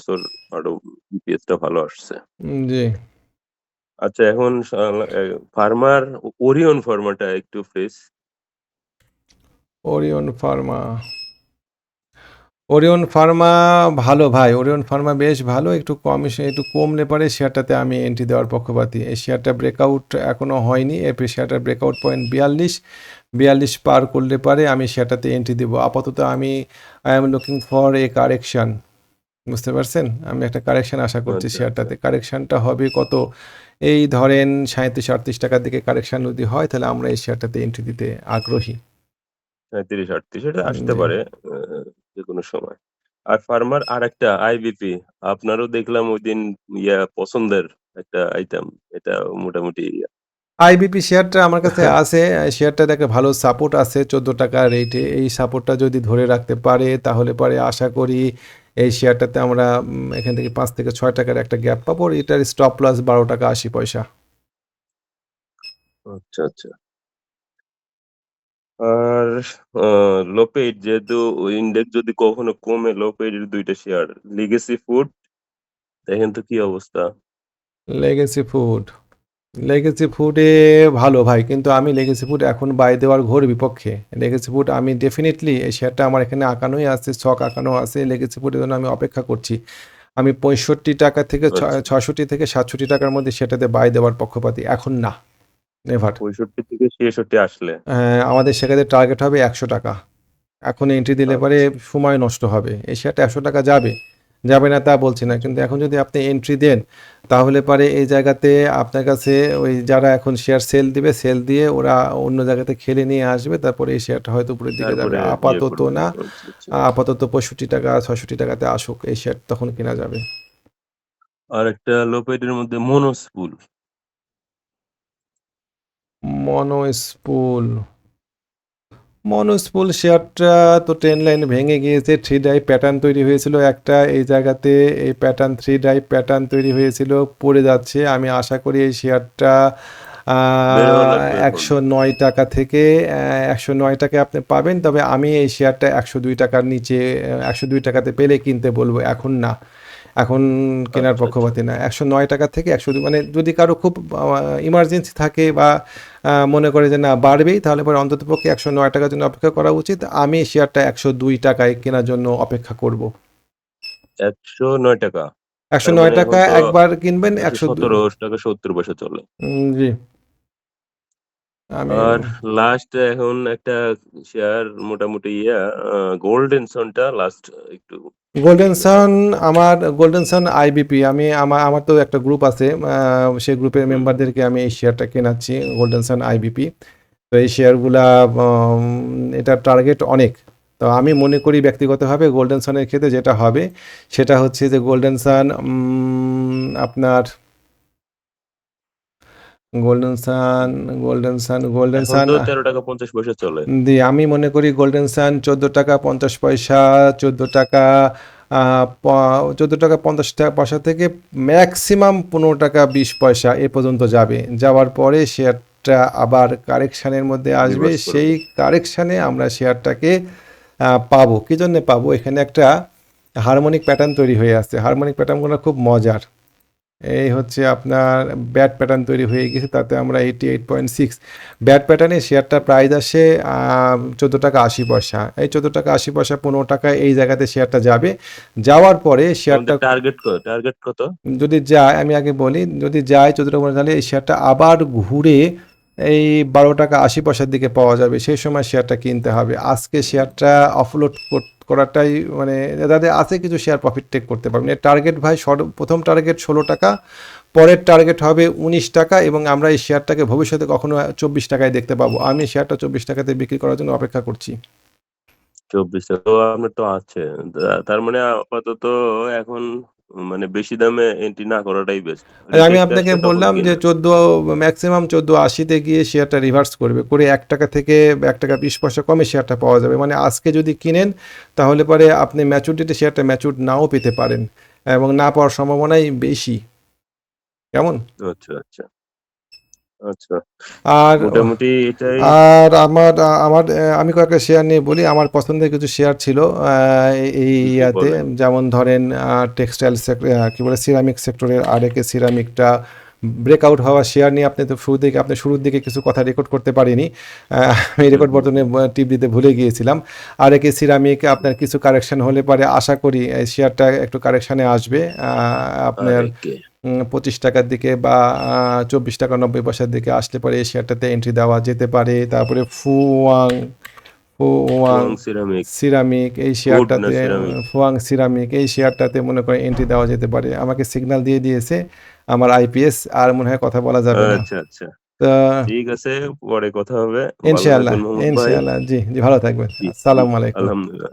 বছর আরও ইপিএসটা ভালো আসছে। জি। আচ্ছা এখন ফার্মার ওরিয়ন ফার্মাটা একটু fresh Orion pharma. Orion pharma ভালো ভাই ওরিয়ন ফার্মা বেশ ভালো একটু কম একটু কমলে পারে শেয়ারটাতে আমি এন্ট্রি দেওয়ার পক্ষপাতী। এই শেয়ারটা ব্রেকআউট এখনও হয়নি এরপর শেয়ারটার ব্রেকআউট পয়েন্ট বিয়াল্লিশ বিয়াল্লিশ পার করলে পারে আমি শেয়ারটাতে এন্ট্রি দেবো। আপাতত আমি I am looking for a correction বুঝতে পারছেন? আমি একটা কারেকশন আশা করছি আচ্ছা, শেয়ারটাতে কারেকশনটা হবে কত? এই ধরেন সাঁত্রিশ আটত্রিশ টাকার দিকে কারেকশন যদি হয় তাহলে আমরা এই শেয়ারটাতে এন্ট্রি দিতে আগ্রহী। সাঁত্রিশ আটত্রিশ এটা আসতে পারে যে কোনো সময়। আর ফার্মার আর একটা আইবিপি আপনারও দেখলাম ওই দিন ইয়া পছন্দের একটা আইটেম এটা মোটামুটি আইবিপি শেয়ারটা আমার কাছে আছে শেয়ারটা দেখে ভালো সাপোর্ট আছে চোদ্দ টাকা রেটে এই সাপোর্টটা যদি ধরে রাখতে পারে তাহলে পরে আশা করি এই শেয়ারটাতে আমরা এখান থেকে পাঁচ থেকে ছয় টাকার একটা গ্যাপ পাবো এটার স্টপ প্লাস বারো টাকা আশি পয়সা। আচ্ছা আচ্ছা। আর লোপেড যেহেতু ইন্ডেক্স যদি কখনো কমে লোপেডের দুইটা শেয়ার লিগেসি ফুড দেখেন তো কি অবস্থা। লেগেসি ফুড লেগেসি ফুডে ভালো ভাই কিন্তু আমি লেগেসি ফুড এখন বাই দেওয়ার ঘোর বিপক্ষে। লেগেসি ফুড আমি ডেফিনেটলি এই শেয়ারটা আমার এখানে আঁকানোই আছে ছক আঁকানো আছে লেগেসি ফুডের জন্য আমি অপেক্ষা করছি। আমি পঁয়ষট্টি টাকা থেকে আচ্ছা। ছষট্টি থেকে সাতষট্টি টাকার মধ্যে সেটাতে বাই দেওয়ার পক্ষপাতি এখন না। নেভার পঁয়ষট্টি থেকে ছেষট্টি আসলে? আমাদের সেখানে টার্গেট হবে একশো টাকা। এখন এন্ট্রি দিলে পরে আচ্ছা। সময় নষ্ট হবে। এই শেয়ারটা একশো টাকা যাবে। যাবে না তা বলছি না। কিন্তু এখন যদি আপনি এন্ট্রি দেন তাহলে পারে এই জায়গাতে আপনার কাছে ওই যারা এখন শেয়ার সেল দিবে সেল দিয়ে ওরা অন্য জায়গাতে খেলে নিয়ে আসবে তারপরে এই শেয়ারটা হয়তো উপরের দিকে যাবে। আপাতত না। আচ্ছা, আচ্ছা। আপাতত পঁয়ষট্টি টাকা ছষট্টি টাকাতে আসুক এই শেয়ার তখন কেনা যাবে। আর একটা লোপেডের মধ্যে মনোস্পুল মনোস্পুল মনোস্পুল শেয়ারটা তো ট্রেন লাইন ভেঙে গিয়েছে থ্রি ড্রাইভ প্যাটার্ন তৈরি হয়েছিল একটা এই জায়গাতে এই প্যাটার্ন থ্রি ড্রাইভ প্যাটার্ন তৈরি হয়েছিল পড়ে যাচ্ছে আমি আশা করি এই শেয়ারটা। একশো নয় টাকা থেকে একশো নয় টাকায় আপনি পাবেন তবে আমি এই শেয়ারটা একশো দুই টাকার নিচে একশো দুই টাকাতে পেলে কিনতে বলব এখন না এখন কেনার আচ্ছা, পক্ষপাতী না। একশো নয় টাকা থেকে একশো দুই মানে যদি কারও খুব ইমার্জেন্সি থাকে বা মনে করে যে না বাড়বেই তাহলে পরে অন্তত পক্ষে একশো নয় টাকার জন্য অপেক্ষা করা উচিত। আমি শেয়ারটা একশো দুই টাকায় কেনার জন্য অপেক্ষা করব। একশো নয় টাকা। একশো নয় মানে টাকা একবার কিনবেন একশো সতেরো টাকা সত্তর পয়সা চলে। জি। আর লাস্ট এখন একটা শেয়ার মোটামুটি ইয়া গোল্ডেন সনটা লাস্ট একটু গোল্ডেন সান আমার গোল্ডেন সান আইবিপি আমি আমার আমার তো একটা গ্রুপ আছে সেই গ্রুপের মেম্বারদেরকে আমি এই শেয়ারটা কেনাচ্ছি গোল্ডেন সান আইবিপি তো এই শেয়ারগুলা এটা টার্গেট অনেক। তো আমি মনে করি ব্যক্তিগতভাবে গোল্ডেন সানের ক্ষেত্রে যেটা হবে সেটা হচ্ছে যে গোল্ডেন সান আপনার golden sun golden sun golden sun তেরো টাকা পঞ্চাশ পয়সা চলে। দি আমি মনে করি গোল্ডেন সান চোদ্দ টাকা পঞ্চাশ পয়সা চোদ্দ টাকা চোদ্দ টাকা পঞ্চাশ টাকা পয়সা থেকে ম্যাক্সিমাম পনেরো টাকা বিশ পয়সা এ পর্যন্ত যাবে। যাওয়ার পরে শেয়ারটা আবার কারেকশানের মধ্যে আসবে। সেই কারেকশানে আমরা শেয়ারটাকে পাবো। কী জন্যে পাবো? এখানে একটা হারমোনিক প্যাটার্ন তৈরি হয়ে আসছে। হারমোনিক প্যাটার্নগুলো খুব মজার। এই হচ্ছে আপনার ব্যাট প্যাটার্ন তৈরি হয়ে গেছে তাতে আমরা eighty eight point six bat প্যাটার্নে শেয়ারটা প্রাইস আসে চোদ্দ টাকা আশি পয়সা। এই চোদ্দ টাকা আশি পয়সা পনেরো টাকা এই জায়গাতে শেয়ারটা যাবে। যাওয়ার পরে শেয়ারটা টার্গেট টার্গেট কত? যদি যায় আমি আগে বলি যদি যায় চোদ্দ টাকা তাহলে এই শেয়ারটা আবার ঘুরে এই বারো টাকা আশি পয়সার দিকে পাওয়া যাবে। সেই সময় শেয়ারটা কিনতে হবে। আজকে শেয়ারটা অফলোড করাটাই মানে তাদের আছে কিছু শেয়ার প্রফিট টেক করতে পারবেন এর টার্গেট ভাই প্রথম টার্গেট ষোলো টাকা, পরের টার্গেট হবে উনিশ টাকা এবং আমরা এই শেয়ারটাকে ভবিষ্যতে কখনো চব্বিশ টাকায় দেখতে পাবো। আমি শেয়ারটা চব্বিশ টাকাতে বিক্রি করার জন্য অপেক্ষা করছি। চব্বিশ তো আপনার তো আছে তার মানে আপাতত এখন মানে বেশি দামে এন্ট্রি না করাটাই বেস্ট আমি আপনাকে বললাম যে চোদ্দ ম্যাক্সিমাম চোদ্দ আশিতে গিয়ে শেয়ারটা রিভার্স করবে। করে এক টাকা থেকে এক টাকা বিশ পয়সা কমে শেয়ারটা পাওয়া যাবে। মানে আজকে যদি কিনেন তাহলে পরে আপনি ম্যাচুরিটিতে শেয়ারটা ম্যাচুর নাও পেতে পারেন। এবং না পাওয়ার সম্ভাবনাই বেশি। কেমন? আচ্ছা আচ্ছা। আচ্ছা। আর মোটামুটি এটাই আর আমার আমার আমি কয়েকটা শেয়ার নিয়ে বলি। আমার পছন্দের কিছু শেয়ার ছিল এই ইয়াতে যেমন ধরেন টেক্সটাইল কি বলে সিরামিক সেক্টরের আর আরেকে সিরামিকটা ব্রেকআউট হওয়া শেয়ার নিয়ে আপনি তো শুরু দিকে আপনি শুরুর দিকে কিছু কথা রেকর্ড করতে পারিনি। আমি রেকর্ড হুম। বটনে ব টিপ দিতে ভুলে গিয়েছিলাম। আর একে সিরামিক আপনার কিছু কারেকশন হলে পরে আশা করি শেয়ারটা একটু কারেকশানে আসবে। আপনার আরেকে। টাকার ৳২৫ র দিকে বা আ ৳২৪.৯০ র দিকে আসলে পরে এই শেয়ারটাতে এন্ট্রি দেওয়া যেতে পারে। তারপরে ফুওয়াং ওয়াং সিরামিক। এই শেয়ারটাতে? ফুয়াং সিরামিক এই শেয়ারটাতে মনে করেন এন্ট্রি দেওয়া যেতে পারে। আমাকে সিগন্যাল দিয়ে দিয়েছে আমার আইপিএস আর মনে হয় কথা বলা যাবে না। আচ্ছা, আচ্ছা। ঠিক আছে, পরে কথা হবে। ইনশাআল্লাহ। ইনশাআল্লাহ। জি, জি ভালো থাকবেন। আসসালামু আলাইকুম। আলহামদুলিল্লাহ।